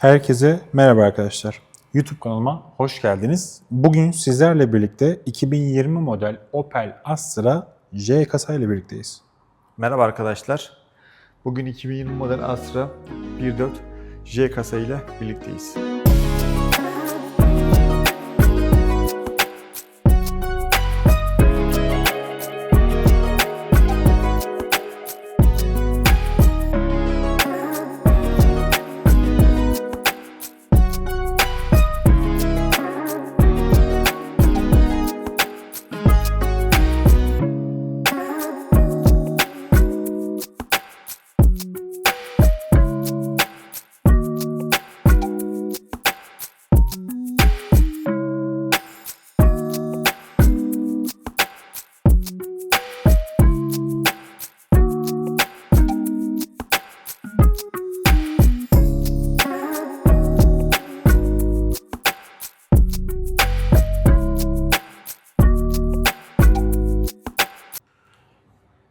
Herkese merhaba arkadaşlar. YouTube kanalıma hoş geldiniz. Bugün sizlerle birlikte 2020 model Opel Astra J kasa ile birlikteyiz. Merhaba arkadaşlar. Bugün 2020 model Astra 1.4 J kasa ile birlikteyiz.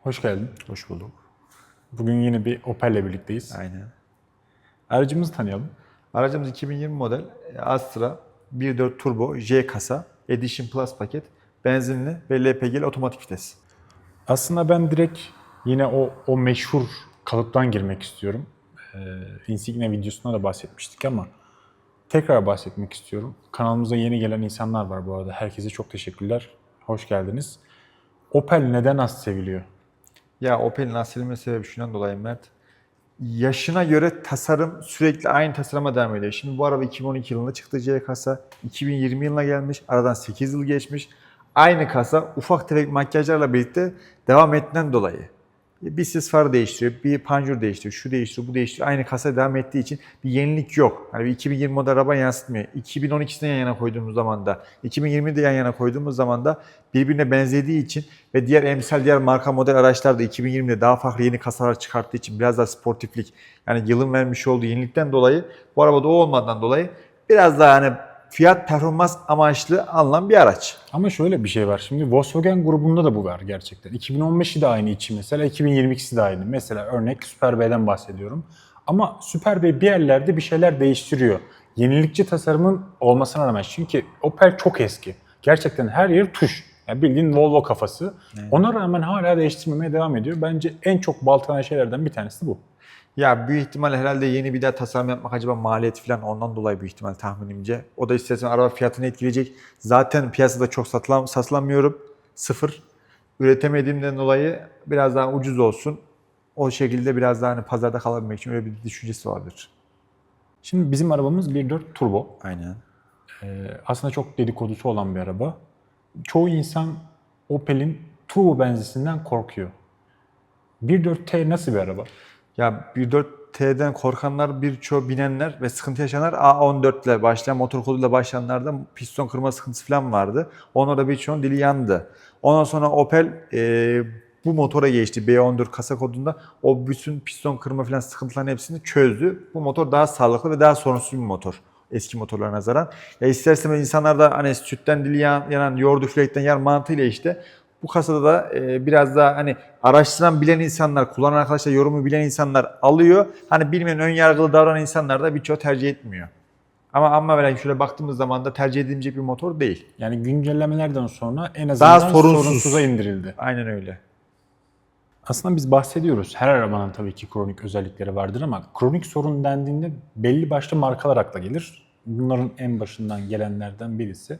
Hoş geldin. Hoş bulduk. Bugün yine bir Opel ile birlikteyiz. Aynen. Aracımızı tanıyalım. Aracımız 2020 model Astra 1.4 Turbo J kasa Edition Plus paket benzinli ve LPG'li otomatik vites. Aslında ben direkt yine o, o meşhur kalıptan girmek istiyorum. Ee, Insignia videosunda da bahsetmiştik ama tekrar bahsetmek istiyorum. Kanalımıza yeni gelen insanlar var bu arada. Herkese çok teşekkürler. Hoş geldiniz. Opel neden az seviliyor? Ya Opel'in asilme sebebi şundan dolayı Mert. Yaşına göre tasarım sürekli aynı tasarıma devam ediyor. Şimdi bu araba 2012 yılında çıktı C kasa. 2020 yılına gelmiş. Aradan 8 yıl geçmiş. Aynı kasa ufak tefek makyajlarla birlikte devam ettiğinden dolayı. Bir sis farı değiştiriyor, bir panjur değiştiriyor, şu değiştiriyor, bu değiştiriyor. Aynı kasa devam ettiği için bir yenilik yok. Hani bir 2020 model araba yansıtmıyor. 2012'sini yan yana koyduğumuz zaman da, 2020'de de yan yana koyduğumuz zaman da birbirine benzediği için ve diğer emsal diğer marka model araçlar da 2020'de daha farklı yeni kasalar çıkarttığı için biraz daha sportiflik yani yılın vermiş olduğu yenilikten dolayı bu arabada o olmadan dolayı biraz daha hani fiyat performans amaçlı alınan bir araç. Ama şöyle bir şey var. Şimdi Volkswagen grubunda da bu var gerçekten. 2015'i de aynı içi mesela, 2022'si de aynı. Mesela örnek Super B'den bahsediyorum. Ama Super B bir yerlerde bir şeyler değiştiriyor. Yenilikçi tasarımın olmasına rağmen. Çünkü Opel çok eski. Gerçekten her yer tuş. Yani bildiğin Volvo kafası. Ona rağmen hala değiştirmemeye devam ediyor. Bence en çok baltalan şeylerden bir tanesi bu. Ya büyük ihtimal herhalde yeni bir daha tasarım yapmak acaba maliyet falan ondan dolayı büyük ihtimal tahminimce. O da istersen araba fiyatını etkileyecek. Zaten piyasada çok satılam, satılamıyorum. Sıfır. Üretemediğimden dolayı biraz daha ucuz olsun. O şekilde biraz daha hani pazarda kalabilmek için öyle bir düşüncesi vardır. Şimdi bizim arabamız 1.4 turbo. Aynen. Ee, aslında çok dedikodusu olan bir araba. Çoğu insan Opel'in turbo benzisinden korkuyor. 1.4T nasıl bir araba? Ya 1.4T'den korkanlar birçoğu binenler ve sıkıntı yaşayanlar A14 ile başlayan motor koduyla başlayanlarda piston kırma sıkıntısı falan vardı. Onlarda birçoğunun dili yandı. Ondan sonra Opel e, bu motora geçti B14 kasa kodunda. O bütün piston kırma falan sıkıntıların hepsini çözdü. Bu motor daha sağlıklı ve daha sorunsuz bir motor. Eski motorlara nazaran. Ya isterseniz insanlar da hani sütten dili yan- yanan, yoğurdu üflekten yer mantığıyla işte bu kasada da e, biraz daha hani araştıran bilen insanlar, kullanan arkadaşlar yorumu bilen insanlar alıyor. Hani bilmeyen ön yargılı davranan insanlar da birçoğu tercih etmiyor. Ama ama lakin şöyle baktığımız zaman da tercih edilecek bir motor değil. Yani güncellemelerden sonra en azından Daha sorunsuz. sorunsuza indirildi. Aynen öyle. Aslında biz bahsediyoruz. Her arabanın tabii ki kronik özellikleri vardır ama kronik sorun dendiğinde belli başlı markalar akla gelir. Bunların en başından gelenlerden birisi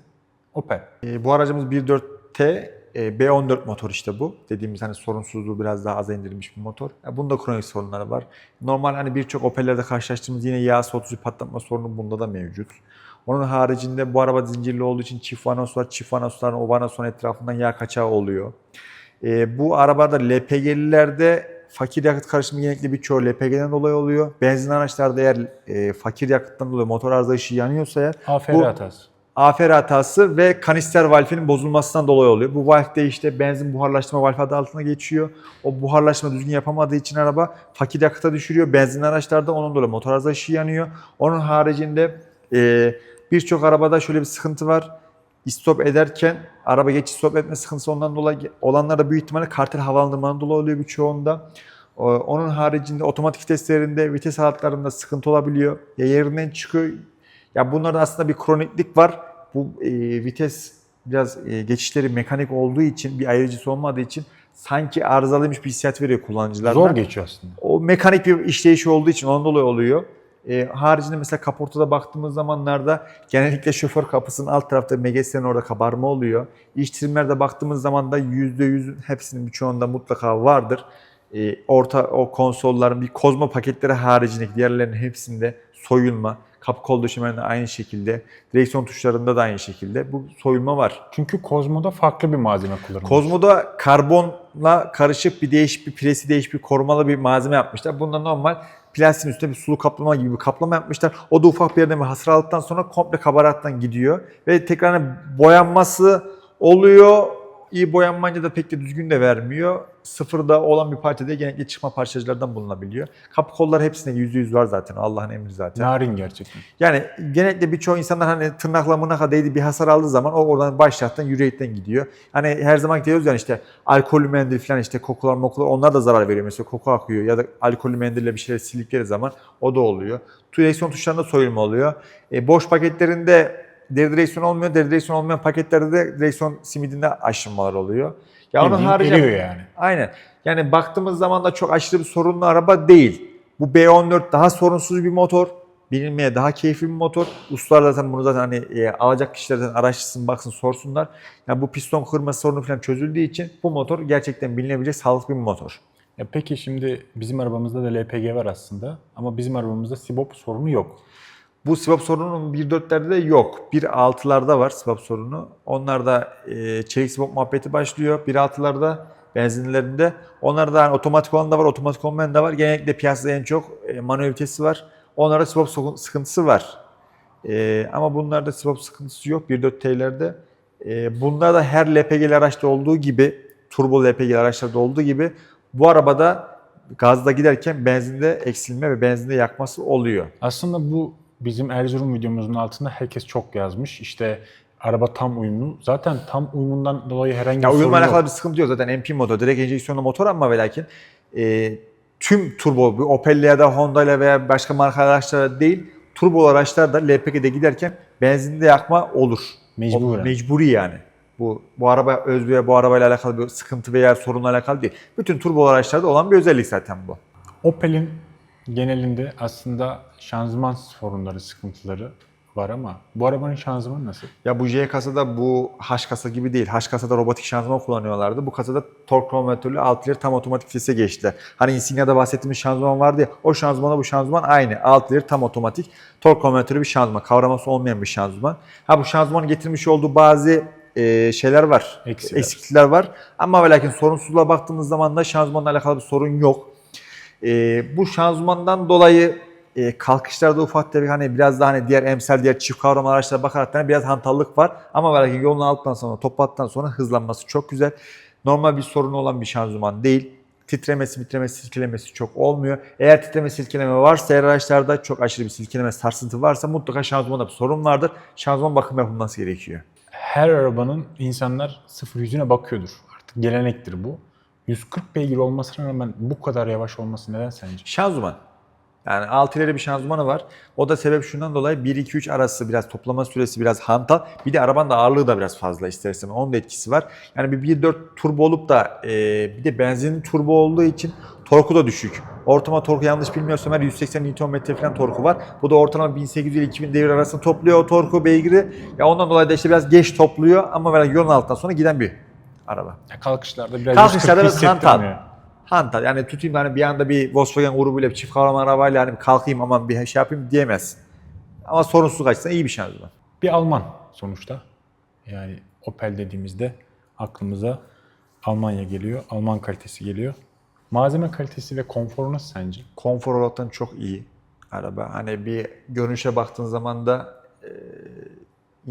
Opel. E, bu aracımız 1.4T e, B14 motor işte bu. Dediğimiz hani sorunsuzluğu biraz daha aza indirilmiş bir motor. Ya bunda kronik sorunları var. Normal hani birçok Opel'lerde karşılaştığımız yine yağ soğutucu patlatma sorunu bunda da mevcut. Onun haricinde bu araba zincirli olduğu için çift vanos var. Çift vanosların o vanosun etrafından yağ kaçağı oluyor. E, bu arabada LPG'lilerde fakir yakıt karışımı genellikle birçoğu LPG'den dolayı oluyor. Benzin araçlarda eğer e, fakir yakıttan dolayı motor arıza ışığı yanıyorsa eğer AFR Bu- hatası. AFR hatası ve kanister valfinin bozulmasından dolayı oluyor. Bu valf de işte benzin buharlaştırma valfi adı altına geçiyor. O buharlaştırma düzgün yapamadığı için araba fakir yakıta düşürüyor. Benzin araçlarda onun dolayı motor arıza ışığı yanıyor. Onun haricinde e, birçok arabada şöyle bir sıkıntı var. İstop ederken araba geç stop etme sıkıntısı ondan dolayı olanlar da büyük ihtimalle kartel havalandırmanın dolayı oluyor birçoğunda. Onun haricinde otomatik viteslerinde, vites alatlarında sıkıntı olabiliyor. Ya yerinden çıkıyor. Ya bunlarda aslında bir kroniklik var. Bu e, vites biraz e, geçişleri mekanik olduğu için, bir ayırıcısı olmadığı için sanki arızalıymış bir hissiyat veriyor kullanıcılarına. Zor geçiyor aslında. O mekanik bir işleyişi olduğu için ondan dolayı oluyor. E, haricinde mesela kaportada baktığımız zamanlarda genellikle şoför kapısının alt tarafta megeslerin orada kabarma oluyor. İç trimlerde baktığımız zaman da %100 hepsinin birçoğunda mutlaka vardır. E, orta o konsolların bir kozma paketleri haricindeki diğerlerinin hepsinde soyulma. Kapı kol döşemelerinde aynı şekilde. Direksiyon tuşlarında da aynı şekilde. Bu soyulma var. Çünkü Kozmo'da farklı bir malzeme kullanılmış. Kozmo'da karbonla karışık bir değişik bir presi değişik bir korumalı bir malzeme yapmışlar. Bunda normal plastiğin üstüne bir sulu kaplama gibi bir kaplama yapmışlar. O da ufak bir yerden bir hasar aldıktan sonra komple kabarattan gidiyor. Ve tekrar boyanması oluyor. İyi boyanmayınca da pek de düzgün de vermiyor. Sıfırda olan bir parçada genellikle çıkma parçacılardan bulunabiliyor. Kapı kollar hepsinde %100 var zaten. Allah'ın emri zaten. Narin gerçekten. Yani genellikle birçok insanlar hani tırnakla mırnakla değdi bir hasar aldığı zaman o oradan başlattan yüreğinden gidiyor. Hani her zaman diyoruz yani işte alkollü mendil falan işte kokular mokular onlar da zarar veriyor. Mesela koku akıyor ya da alkollü mendille bir şeyler sildikleri zaman o da oluyor. Direksiyon tuşlarında soyulma oluyor. E, boş paketlerinde deri direksiyon olmuyor. Deri direksiyon olmayan paketlerde de direksiyon simidinde aşınmalar oluyor. Ya onun eriyor yani. Aynen. Yani baktığımız zaman da çok aşırı bir sorunlu araba değil. Bu B14 daha sorunsuz bir motor. Bilinmeye daha keyifli bir motor. Ustalar zaten bunu zaten hani e, alacak kişilerden araştırsın, baksın, sorsunlar. Yani bu piston kırma sorunu falan çözüldüğü için bu motor gerçekten bilinebilecek sağlıklı bir motor. Ya peki şimdi bizim arabamızda da LPG var aslında ama bizim arabamızda sibop sorunu yok. Bu swap sorunun 1.4'lerde de yok. 1.6'larda var swap sorunu. Onlarda e, çelik swap muhabbeti başlıyor. 1.6'larda benzinlerinde. Onlarda hani otomatik olan da var, otomatik olmayan da var. Genellikle piyasada en çok e, manuel var. Onlarda swap sıkıntısı var. E, ama bunlarda swap sıkıntısı yok 1.4T'lerde. E, bunda da her LPG'li araçta olduğu gibi, turbo LPG'li araçlarda olduğu gibi bu arabada gazda giderken benzinde eksilme ve benzinde yakması oluyor. Aslında bu bizim Erzurum videomuzun altında herkes çok yazmış. İşte araba tam uyumlu. Zaten tam uyumundan dolayı herhangi bir Ya sorun uyumla yok. alakalı bir sıkıntı yok zaten MP motor, direkt enjeksiyonlu motor ama ve lakin e, tüm turbo, bir Opel ya da Honda ile veya başka marka araçlara değil, turbo araçlarda LPG'de giderken benzinde yakma olur. Mecburen. O mecburi yani. Bu bu araba öz veya bu arabayla alakalı bir sıkıntı veya sorunla alakalı değil. Bütün turbo araçlarda olan bir özellik zaten bu. Opel'in genelinde aslında şanzıman sorunları, sıkıntıları var ama bu arabanın şanzımanı nasıl? Ya bu J kasada bu H kasa gibi değil. H kasada robotik şanzıman kullanıyorlardı. Bu kasada tork konvertörlü 6 ileri tam otomatik vitese geçtiler. Hani Insignia'da bahsettiğimiz şanzıman vardı ya. O şanzımanla bu şanzıman aynı. 6 ileri tam otomatik tork konvertörlü bir şanzıman. Kavraması olmayan bir şanzıman. Ha bu şanzımanın getirmiş olduğu bazı e, şeyler var. Eksiler. Eksiklikler var. Ama ve lakin sorunsuzluğa baktığımız zaman da şanzımanla alakalı bir sorun yok. E, bu şanzımandan dolayı e, kalkışlarda ufak tefek hani biraz daha hani diğer emsal diğer çift kavrama araçlara bakarak da biraz hantallık var. Ama belki yolunu aldıktan sonra toplattıktan sonra hızlanması çok güzel. Normal bir sorunu olan bir şanzıman değil. Titremesi, mitremesi, silkelemesi çok olmuyor. Eğer titreme, silkeleme varsa eğer araçlarda çok aşırı bir silkeleme, sarsıntı varsa mutlaka şanzımanda bir sorun vardır. Şanzıman bakım yapılması gerekiyor. Her arabanın insanlar sıfır yüzüne bakıyordur. Artık gelenektir bu. 140 beygir olmasına rağmen bu kadar yavaş olması neden sence? Şanzıman. Yani 6 ileri bir şanzımanı var. O da sebep şundan dolayı 1-2-3 arası biraz toplama süresi biraz hantal. Bir de arabanın da ağırlığı da biraz fazla istersen. Onun da etkisi var. Yani bir 1.4 turbo olup da e, bir de benzinli turbo olduğu için torku da düşük. Ortalama torku yanlış bilmiyorsam her 180 Nm falan torku var. Bu da ortalama 1800 ile 2000 devir arasında topluyor o torku beygiri. Ya ondan dolayı da işte biraz geç topluyor ama böyle yolun altından sonra giden bir araba. Ya kalkışlarda biraz Kalkışlarda 140 biraz hantal. Hantal yani tutayım hani bir anda bir Volkswagen grubuyla bir çift kavram arabayla hani kalkayım aman bir şey yapayım diyemezsin. Ama sorunsuz açısından iyi bir şanzıman. Bir Alman sonuçta. Yani Opel dediğimizde aklımıza Almanya geliyor, Alman kalitesi geliyor. Malzeme kalitesi ve konforu nasıl sence? Konfor olarak çok iyi araba. Hani bir görünüşe baktığın zaman da e,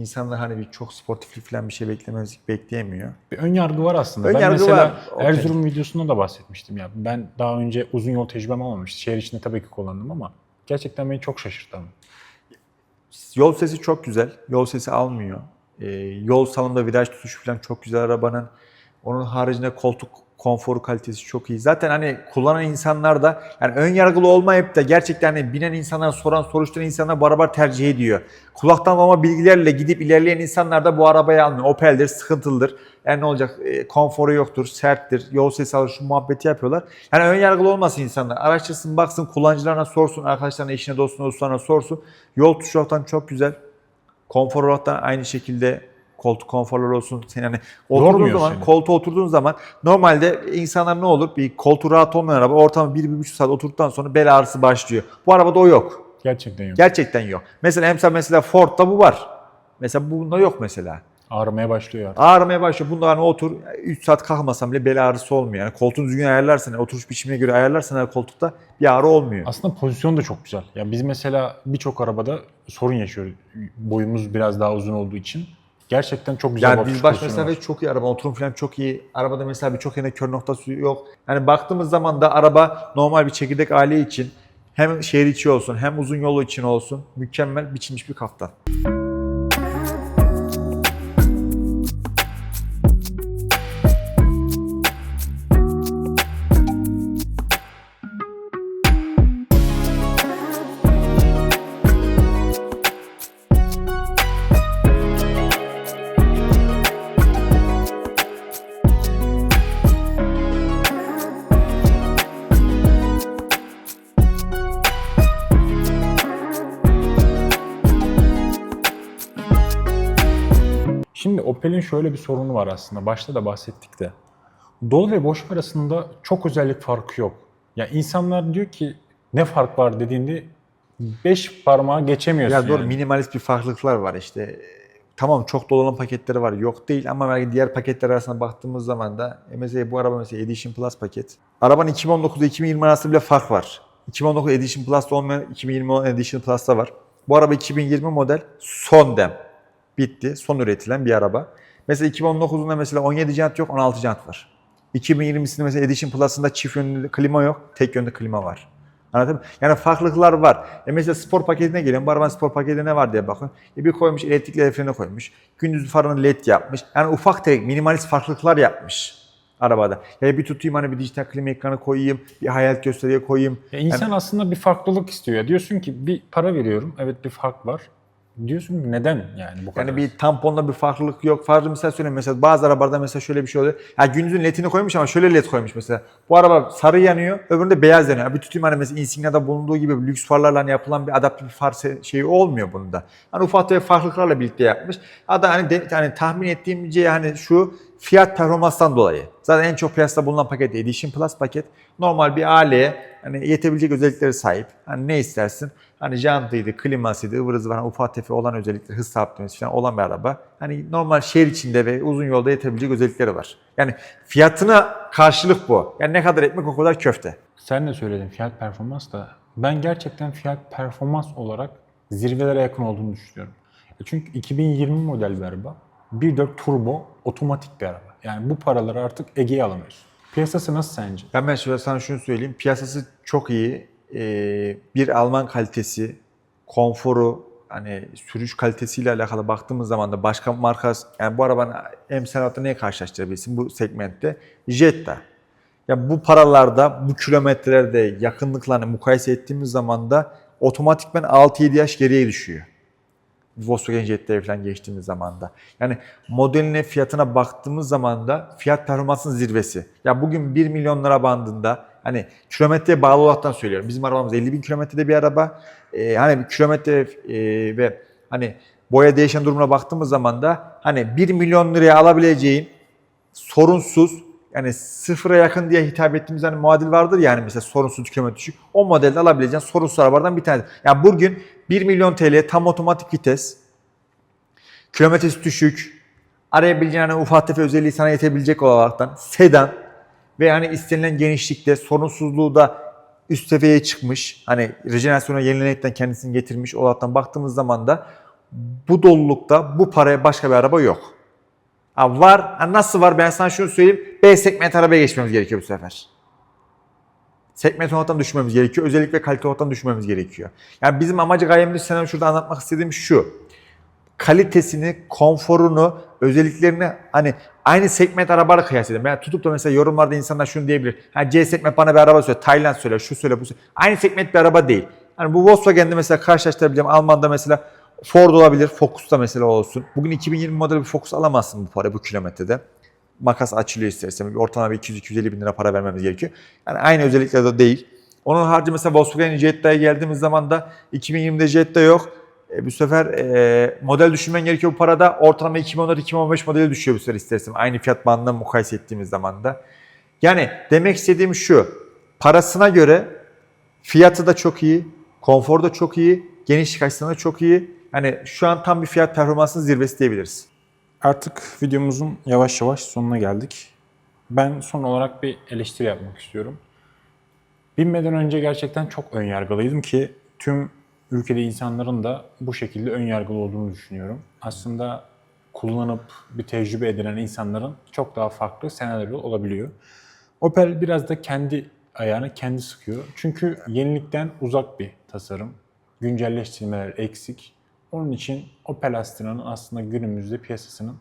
insanlar hani bir çok sportiflik falan bir şey beklemez, bekleyemiyor. Bir ön yargı var aslında. Ön ben yargı mesela var, okey. Erzurum videosunda da bahsetmiştim ya. Ben daha önce uzun yol tecrübem olmamıştı. Şehir içinde tabii ki kullandım ama gerçekten beni çok şaşırttı ama. Yol sesi çok güzel. Yol sesi almıyor. Ee, yol salonunda viraj tutuşu falan çok güzel arabanın. Onun haricinde koltuk konforu kalitesi çok iyi. Zaten hani kullanan insanlar da yani ön yargılı olmayıp da gerçekten hani binen insanlar, soran, soruşturan insanlar bu arabayı tercih ediyor. Kulaktan olma bilgilerle gidip ilerleyen insanlar da bu arabayı almıyor. Opel'dir, sıkıntılıdır. Yani ne olacak? E, konforu yoktur, serttir, yol sesi alır, şu muhabbeti yapıyorlar. Yani ön yargılı olmasın insanlar. Araştırsın, baksın, kullanıcılarına sorsun, arkadaşlarına, eşine, dostuna, dostlarına sorsun. Yol tuşu çok güzel. Konfor olarak aynı şekilde koltuk konforları olsun. Sen yani oturduğun zaman, seni. koltuğa oturduğun zaman normalde insanlar ne olur? Bir koltuğu rahat olmayan araba ortalama 1-1,5 saat oturduktan sonra bel ağrısı başlıyor. Bu arabada o yok. Gerçekten yok. Gerçekten yok. Mesela mesela, mesela Ford'da bu var. Mesela bunda yok mesela. Ağrımaya başlıyor artık. Ağrımaya başlıyor. Bunda hani otur 3 saat kalkmasam bile bel ağrısı olmuyor. Yani koltuğun düzgün ayarlarsan, yani oturuş biçimine göre ayarlarsan her koltukta bir ağrı olmuyor. Aslında pozisyon da çok güzel. Ya biz mesela birçok arabada sorun yaşıyoruz. Boyumuz biraz daha uzun olduğu için. Gerçekten çok güzel Yani biz baş pozisyonu var. mesafe çok iyi araba. Oturum falan çok iyi. Arabada mesela birçok yerine kör noktası yok. Yani baktığımız zaman da araba normal bir çekirdek aile için hem şehir içi olsun hem uzun yolu için olsun mükemmel biçilmiş bir kaftan. Opel'in şöyle bir sorunu var aslında. Başta da bahsettik de. Dolu ve boş arasında çok özellik farkı yok. Ya insanlar diyor ki ne fark var dediğinde 5 parmağı geçemiyorsun Ya doğru yani. minimalist bir farklılıklar var işte. Tamam çok dolu olan paketleri var yok değil ama belki diğer paketler arasında baktığımız zaman da e, mesela bu araba mesela Edition Plus paket. Arabanın 2019 ile 2020 arasında bile fark var. 2019 Edition Plus'ta olmayan 2020 Edition Plus'ta var. Bu araba 2020 model son dem. Bitti. Son üretilen bir araba. Mesela 2019'unda mesela 17 jant yok 16 jant var. 2020'sinde mesela Edition Plus'ında çift yönlü klima yok. Tek yönlü klima var. Anladın mı? Yani farklılıklar var. E mesela spor paketine geliyorum. Bu arabanın spor paketinde ne var diye bakın. E bir koymuş elektrikli el freni koymuş. Gündüz farını led yapmış. Yani ufak tefek minimalist farklılıklar yapmış arabada. Ya bir tutayım hani bir dijital klima ekranı koyayım. Bir hayal gösteriye koyayım. Ya insan aslında bir farklılık istiyor. Ya diyorsun ki bir para veriyorum. Evet bir fark var. Diyorsun neden yani bu kadar? Yani bir tamponda bir farklılık yok. Farklı misal söyleyeyim mesela bazı arabalarda mesela şöyle bir şey oluyor. Ya gündüzün ledini koymuş ama şöyle led koymuş mesela. Bu araba sarı yanıyor, öbüründe beyaz yanıyor. Bir tutayım hani mesela Insignia'da bulunduğu gibi lüks farlarla hani yapılan bir adaptif far şeyi olmuyor bunda. Hani ufak tefek farklılıklarla birlikte yapmış. Hatta hani, de, hani tahmin ettiğim şey hani şu fiyat performanstan dolayı. Zaten en çok piyasada bulunan paket Edition Plus paket. Normal bir aileye hani yetebilecek özellikleri sahip. Hani ne istersin? Hani jantıydı, klimasıydı, ıvır zıvır hani ufak tefek olan özellikleri, hız sabitlemesi falan olan bir araba. Hani normal şehir içinde ve uzun yolda yetebilecek özellikleri var. Yani fiyatına karşılık bu. Yani ne kadar ekmek o kadar köfte. Sen de söyledin fiyat performans da ben gerçekten fiyat performans olarak zirvelere yakın olduğunu düşünüyorum. Ya Çünkü 2020 model bir araba. 1.4 turbo otomatik bir araba. Yani bu paraları artık Ege'ye alamıyorsun. Piyasası nasıl sence? Ben ben şöyle sana şunu söyleyeyim. Piyasası çok iyi. Ee, bir Alman kalitesi, konforu, hani sürüş kalitesiyle alakalı baktığımız zaman da başka marka, yani bu arabanın emsal hatta neye karşılaştırabilirsin bu segmentte? Jetta. Ya bu paralarda, bu kilometrelerde yakınlıklarını mukayese ettiğimiz zaman da otomatikman 6-7 yaş geriye düşüyor. Volkswagen Jetta'ya falan geçtiğimiz zaman da. Yani modeline, fiyatına baktığımız zaman da fiyat performansının zirvesi. Ya bugün 1 milyon lira bandında hani kilometreye bağlı olaraktan söylüyorum. Bizim arabamız 50 bin kilometrede bir araba. Ee, hani kilometre e, ve hani boya değişen durumuna baktığımız zaman da hani 1 milyon liraya alabileceğin sorunsuz yani sıfıra yakın diye hitap ettiğimiz hani muadil vardır ya hani mesela sorunsuz kilometre düşük. O modelde alabileceğin sorunsuz arabalardan bir tanesi. Yani bugün 1 milyon TL tam otomatik vites, kilometresi düşük, arayabileceğin hani ufak tefek özelliği sana yetebilecek olaraktan sedan ve hani istenilen genişlikte sorunsuzluğu da üst seviyeye çıkmış. Hani rejenerasyona yenilenekten kendisini getirmiş olaraktan baktığımız zaman da bu dolulukta bu paraya başka bir araba yok. Ha var. Ha nasıl var? Ben sana şunu söyleyeyim. B segment arabaya geçmemiz gerekiyor bu sefer. Segment olaraktan düşmemiz gerekiyor. Özellik ve kalite olaraktan düşmemiz gerekiyor. Yani bizim amacı gayemiz sana şurada anlatmak istediğim şu. kalitesini, konforunu, özelliklerini hani aynı segment arabayla kıyas edin. Ben tutup da mesela yorumlarda insanlar şunu diyebilir. Ha C segment bana bir araba söyle, Tayland söyle, şu söyle, bu söyle. Aynı segment bir araba değil. Hani bu Volkswagen'de mesela karşılaştırabileceğim Alman'da mesela Ford olabilir, Focus'ta mesela olsun. Bugün 2020 model bir Focus alamazsın bu para bu kilometrede. Makas açılıyor istersen. Ortalama bir 200-250 bin lira para vermemiz gerekiyor. Yani aynı özelliklerde değil. Onun harici mesela Volkswagen Jetta'ya geldiğimiz zaman da 2020'de Jetta yok. E, bu sefer e, model düşünmen gerekiyor bu parada. Ortalama 2014-2015 modeli düşüyor bu sefer istersen. Aynı fiyat bandına mukayese ettiğimiz zaman da. Yani demek istediğim şu. Parasına göre fiyatı da çok iyi, konforu da çok iyi, genişlik açısından da çok iyi. Yani şu an tam bir fiyat performansının zirvesi diyebiliriz. Artık videomuzun yavaş yavaş sonuna geldik. Ben son olarak bir eleştiri yapmak istiyorum. Binmeden önce gerçekten çok ön yargılıydım ki tüm ülkede insanların da bu şekilde ön yargılı olduğunu düşünüyorum. Aslında kullanıp bir tecrübe edinen insanların çok daha farklı senaryoları olabiliyor. Opel biraz da kendi ayağını kendi sıkıyor. Çünkü yenilikten uzak bir tasarım. Güncelleştirmeler eksik. Onun için Opel Astra'nın aslında günümüzde piyasasının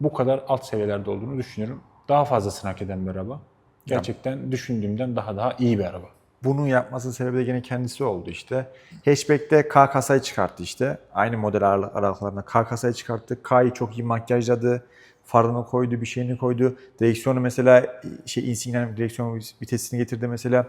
bu kadar alt seviyelerde olduğunu düşünüyorum. Daha fazlasını hak eden bir araba. Gerçekten düşündüğümden daha daha iyi bir araba. Bunu yapması sebebi de gene kendisi oldu işte. Hatchback'te K kasayı çıkarttı işte. Aynı model ara- aralıklarında K kasayı çıkarttı. K'yı çok iyi makyajladı. Farını koydu, bir şeyini koydu. Direksiyonu mesela şey Insignia'nın direksiyon vitesini getirdi mesela.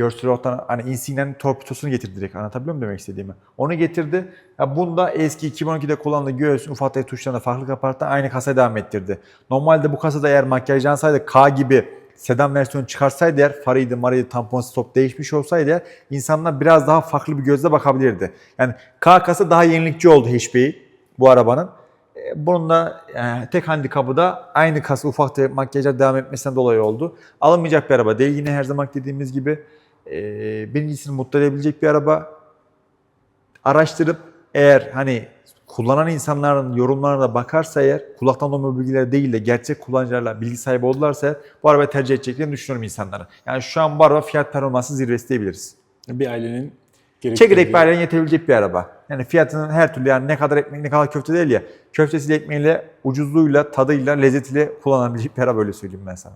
Görsel olarak hani Insignia'nın torpidosunu getirdi direkt. Anlatabiliyor muyum demek istediğimi? Onu getirdi. Ya bunda eski 2012'de kullandığı göğsün ufak tuşlarına farklı kaparttı. Aynı kasaya devam ettirdi. Normalde bu kasada eğer makyajlansaydı K gibi sedan versiyonu çıkarsaydı eğer farıydı, marıydı, tampon stop değişmiş olsaydı eğer insanlar biraz daha farklı bir gözle bakabilirdi. Yani K kasa daha yenilikçi oldu HP'yi bu arabanın. E, Bunun da e, tek handikapı da aynı kasa ufak makyajlar devam etmesinden dolayı oldu. Alınmayacak bir araba değil. Yine her zaman dediğimiz gibi birincisini mutlu edebilecek bir araba. Araştırıp eğer hani kullanan insanların yorumlarına bakarsa eğer kulaktan dolma bilgiler değil de gerçek kullanıcılarla bilgi sahibi oldularsa eğer, bu arabayı tercih edeceklerini düşünüyorum insanların. Yani şu an bu araba fiyat performansı zirvesi diyebiliriz. Bir ailenin Çekirdek bir aileye yetebilecek bir araba. Yani fiyatının her türlü yani ne kadar ekmek ne kadar köfte değil ya. Köftesiyle ekmeğiyle, ucuzluğuyla, tadıyla, lezzetiyle kullanabilecek bir araba öyle söyleyeyim ben sana.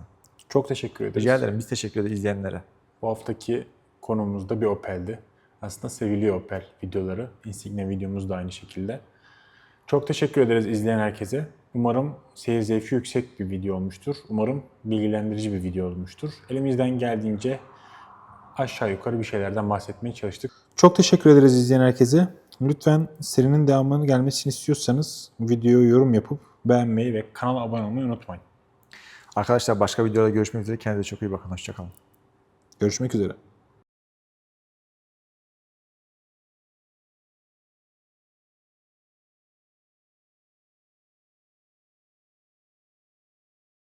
Çok teşekkür ederiz. Rica ederim. Biz teşekkür ederiz izleyenlere. Bu haftaki konumuz da bir Opel'di. Aslında seviliyor Opel videoları. Insignia videomuz da aynı şekilde. Çok teşekkür ederiz izleyen herkese. Umarım seyir zevki yüksek bir video olmuştur. Umarım bilgilendirici bir video olmuştur. Elimizden geldiğince aşağı yukarı bir şeylerden bahsetmeye çalıştık. Çok teşekkür ederiz izleyen herkese. Lütfen serinin devamının gelmesini istiyorsanız videoyu yorum yapıp beğenmeyi ve kanala abone olmayı unutmayın. Arkadaşlar başka videoda görüşmek üzere. Kendinize çok iyi bakın. Hoşçakalın. Görüşmek üzere.